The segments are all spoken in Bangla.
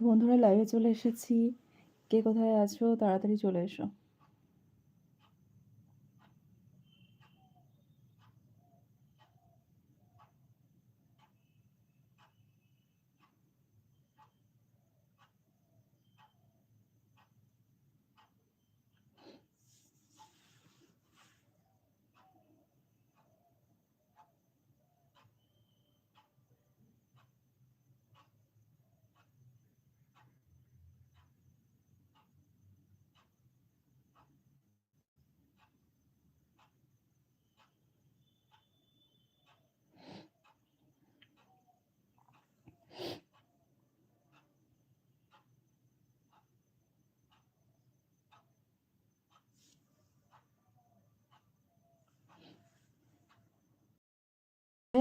তো বন্ধুরা লাইভে চলে এসেছি। কে কোথায় আছো? তাড়াতাড়ি চলে এসো।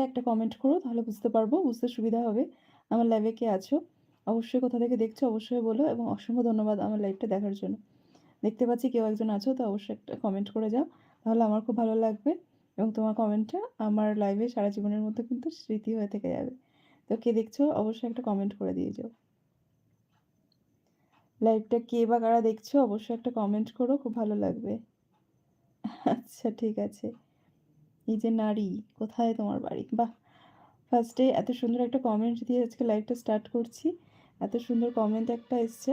একটা কমেন্ট করো, তাহলে বুঝতে পারব, বুঝতে সুবিধা হবে। আমার লাইভে কে আছো? অবশ্যই কোথা থেকে দেখছ অবশ্যই বলো এবং অসংখ্য ধন্যবাদ আমার লাইভটা দেখার জন্য। দেখতে পাচ্ছি কেউ একজন আছো, তো অবশ্যই একটা কমেন্ট করে যাও। তাহলে আমার খুব ভালো লাগবে এবং তোমার কমেন্টটা আমার লাইভে সারা জীবনের মধ্যে কিন্তু স্মৃতি হয়ে থেকে যাবে। তো কে দেখছ অবশ্যই একটা কমেন্ট করে দিয়ে যাও। লাইভটা কে বা কারা দেখছ অবশ্যই একটা কমেন্ট করো, খুব ভালো লাগবে। আচ্ছা ঠিক আছে। এই যে নারী, কোথায় তোমার বাড়ি? বাহ! ফার্স্টে এত সুন্দর একটা কমেন্ট দিয়ে আজকে লাইভটা স্টার্ট করছি। এত সুন্দর কমেন্ট একটা এসছে।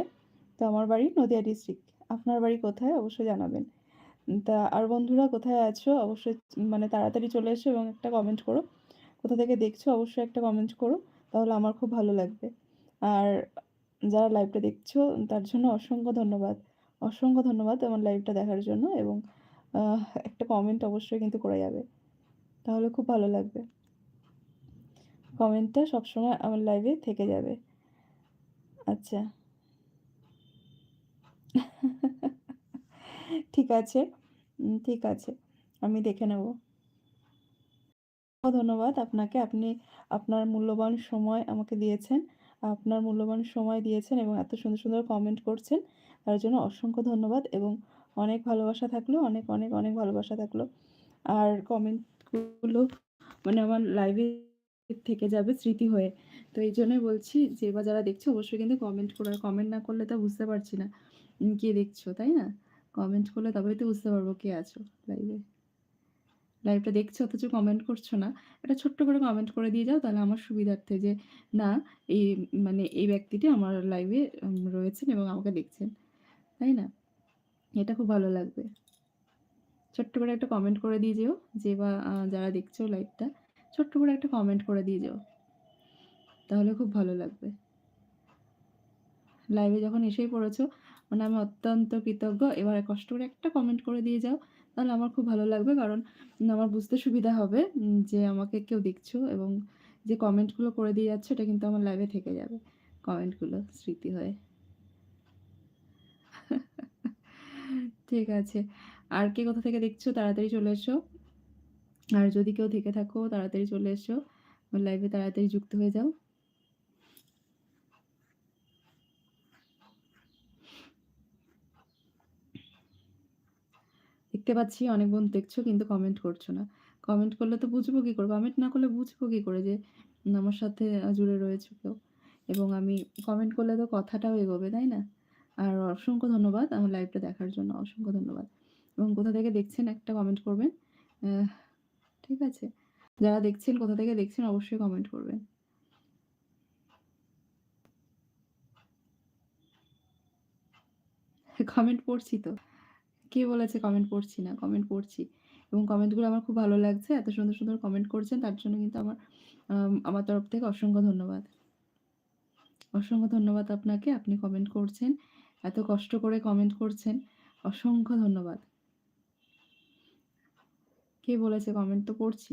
তো আমার বাড়ি নদিয়া ডিস্ট্রিক্ট আপনার বাড়ি কোথায় অবশ্যই জানাবেন। তা আর বন্ধুরা কোথায় আছো? অবশ্যই মানে তাড়াতাড়ি চলে এসো এবং একটা কমেন্ট করো। কোথা থেকে দেখছ অবশ্যই একটা কমেন্ট করো। তাহলে আমার খুব ভালো লাগবে। আর যারা লাইভটা দেখছ, তার জন্য অসংখ্য ধন্যবাদ। অসংখ্য ধন্যবাদ আমার লাইভটা দেখার জন্য এবং একটা কমেন্ট অবশ্যই কিন্তু করে যাবে। তাহলে খুব ভালো লাগবে। কমেন্টটা সবসময় আমার লাইভে থেকে যাবে। আচ্ছা। ঠিক আছে। ঠিক আছে। আমি দেখে নেব। ধন্যবাদ আপনাকে। আপনি আপনার মূল্যবান সময় আমাকে দিয়েছেন। আপনার মূল্যবান সময় দিয়েছেন এবং এত সুন্দর সুন্দর কমেন্ট করছেন। তার জন্য অসংখ্য ধন্যবাদ এবং অনেক ভালোবাসা থাকল। অনেক অনেক অনেক ভালোবাসা থাকল। আর কমেন্টগুলো মানে আমার লাইভে থেকে যাবে স্মৃতি হয়ে। তো এই জন্যই বলছি যে বা যারা দেখছ অবশ্যই কিন্তু কমেন্ট করে কমেন্ট না করলে তো বুঝতে পারছি না। কে দেখছ, তাই না? কমেন্ট করলে তবেই তো বুঝতে পারব কে আছো লাইভে লাইভটা দেখছ অথচ কমেন্ট করছ না। একটা ছোট্ট করে কমেন্ট করে দিয়ে যাও, তাহলে আমার সুবিধার্থে যে, না, এই মানে এই ব্যক্তিটি আমার লাইভে রয়েছেন এবং আমাকে দেখছেন। তাই না? এটা খুব ভালো লাগবে। ছোট্ট করে একটা কমেন্ট করে দিয়ে যেও, যে বা যারা দেখছ লাইভটা ছোট্ট করে একটা কমেন্ট করে দিয়ে যাও। তাহলে খুব ভালো লাগবে। লাইভে যখন এসেই পড়েছো মানে আমি অত্যন্ত কৃতজ্ঞ। এবারে কষ্ট করে একটা কমেন্ট করে দিয়ে যাও, তাহলে আমার খুব ভালো লাগবে। কারণ আমার বুঝতে সুবিধা হবে যে আমাকে কেউ দেখছ এবং যে কমেন্টগুলো করে দিয়ে যাচ্ছে, এটা কিন্তু আমার লাইভে থেকে যাবে কমেন্টগুলো স্মৃতি হয়ে। ঠিক আছে। আর কে কোথা থেকে দেখছ? তাড়াতাড়ি চলে এসো। আর যদি কেউ থেকে থাকো, তাড়াতাড়ি চলে এসো। লাইভে তাড়াতাড়ি যুক্ত হয়ে যাও। দেখতে পাচ্ছি অনেক বোন দেখছ, কিন্তু কমেন্ট করছ না। কমেন্ট করলে তো বুঝব কী করে কমেন্ট না করলে বুঝব কী করে যে আমার সাথে জুড়ে রয়েছে কেউ? এবং আমি কমেন্ট করলে তো কথাটাও এগোবে, তাই না? আর অসংখ্য ধন্যবাদ আমার লাইভটা দেখার জন্য। অসংখ্য ধন্যবাদ। এবং কোথা থেকে দেখছেন একটা কমেন্ট করবেন। ঠিক আছে। যারা দেখছেন কোথা থেকে দেখছেন অবশ্যই কমেন্ট করবেন। কমেন্ট পড়ছি তো। কে বলেছে কমেন্ট পড়ছি না? কমেন্ট পড়ছি। এবং কমেন্টগুলো আমার খুব ভালো লাগছে। এত সুন্দর সুন্দর কমেন্ট করছেন, তার জন্য কিন্তু আমার আমার তরফ থেকে অসংখ্য ধন্যবাদ। অসংখ্য ধন্যবাদ আপনাকে। আপনি কমেন্ট করছেন, এত কষ্ট করে কমেন্ট করছেন। অসংখ্য ধন্যবাদ। কে বলেছে কমেন্ট তো পড়ছি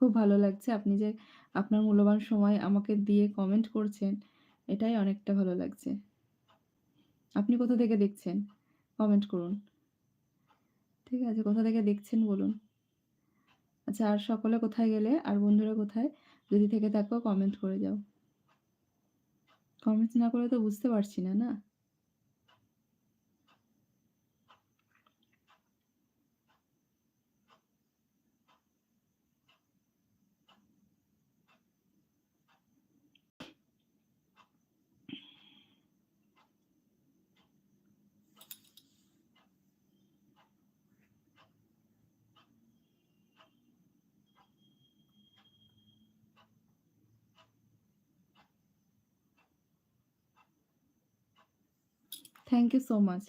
খুব ভালো লাগছে আপনি যে আপনার মূল্যবান সময় আমাকে দিয়ে কমেন্ট করছেন, এটাই অনেকটা ভালো লাগছে। আপনি কোথা থেকে দেখছেন? কমেন্ট করুন। ঠিক আছে, কোথা থেকে দেখছেন বলুন। আচ্ছা আর সকলে কোথায় গেলে? আর বন্ধুরা কোথায়? যদি থেকে থাকো কমেন্ট করে যাও। কমেন্ট না করে তো বুঝতে পারছি না না? Thank you so much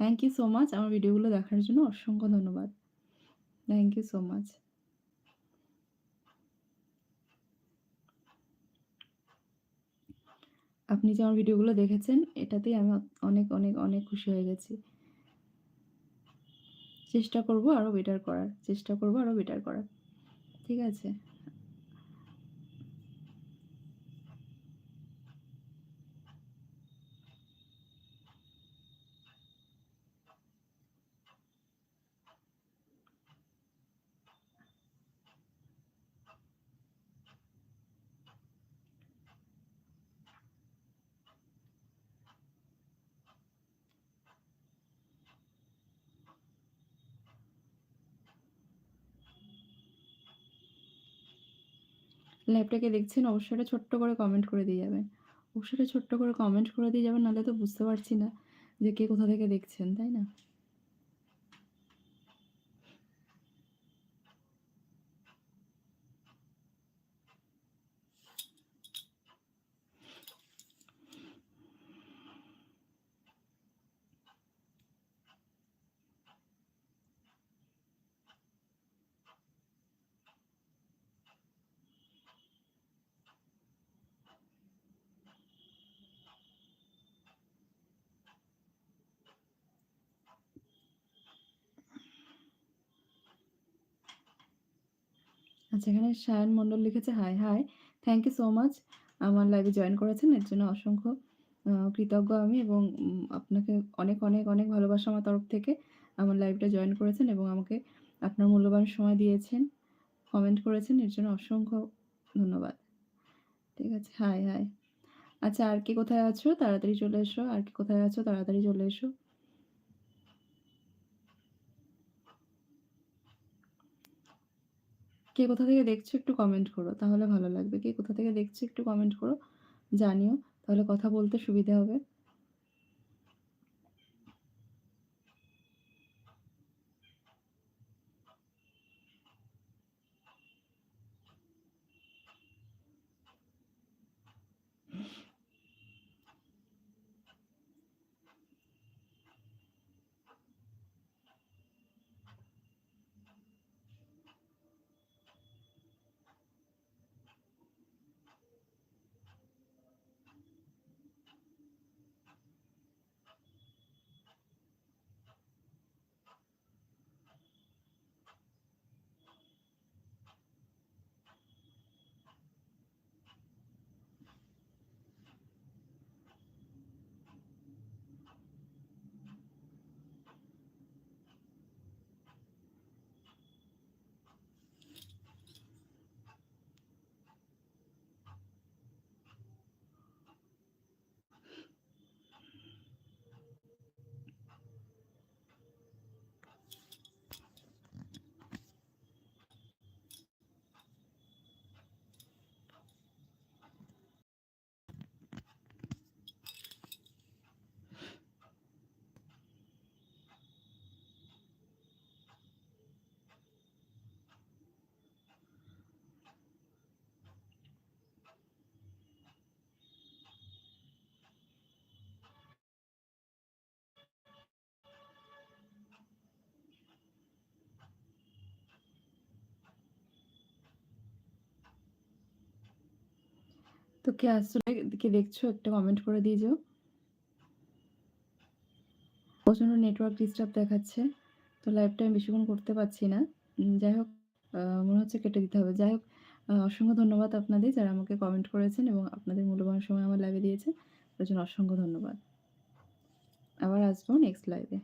thank you so much আমার ভিডিওগুলো দেখার জন্য অসংখ্য ধন্যবাদ। থ্যাংক ইউ সো মাচ আপনি যে আমার ভিডিওগুলো দেখেছেন, এটাতেই আমি অনেক অনেক অনেক খুশি হয়ে গেছি। চেষ্টা করব আরও বেটার করার। চেষ্টা করব আরও বেটার করার। ঠিক আছে? লাইভটাকে দেখছেন? অবশ্যই একটা ছোট্ট করে কমেন্ট করে দিয়ে যাবেন। অবশ্যই একটা ছোট্ট করে কমেন্ট করে দিয়ে যাবেন, নাহলে তো বুঝতে পারছি না যে কে কোথা থেকে দেখছেন, তাই না? আচ্ছা এখানে সায়ন মণ্ডল লিখেছে, hi hi thank you so much আমার লাইভে জয়েন করেছেন। এর জন্য অসংখ্য কৃতজ্ঞ আমি এবং আপনাকে অনেক অনেক অনেক ভালোবাসা আমার তরফ থেকে আমার লাইভটা জয়েন করেছেন এবং আমাকে আপনার মূল্যবান সময় দিয়েছেন কমেন্ট করেছেন। এর জন্য অসংখ্য ধন্যবাদ। ঠিক আছে, হাই হাই। আচ্ছা আর কি কোথায় আছো? তাড়াতাড়ি চলে এসো। আর কি কোথায় আছো? তাড়াতাড়ি চলে এসো। কে কোথা থেকে দেখছ একটু কমেন্ট করো, তাহলে ভালো লাগবে। কে কোথা থেকে দেখছ একটু কমেন্ট করো, জানিও। তাহলে কথা বলতে সুবিধা হবে। তো কে আসলে কে দেখছ? একটা কমেন্ট করে দিয়ে যাও। প্রচণ্ড নেটওয়ার্ক ডিস্টার্ব দেখাচ্ছে। তো লাইভটা আমি বেশিক্ষণ করতে পারছি না। যাই হোক মনে হচ্ছে কেটে দিতে হবে। যাই হোক অসংখ্য ধন্যবাদ আপনাদের যারা আমাকে কমেন্ট করেছেন এবং আপনাদের মূল্যবান সময় আমার লাইভে দিয়েছে জন্য অসংখ্য ধন্যবাদ। আবার আসব নেক্সট লাইভে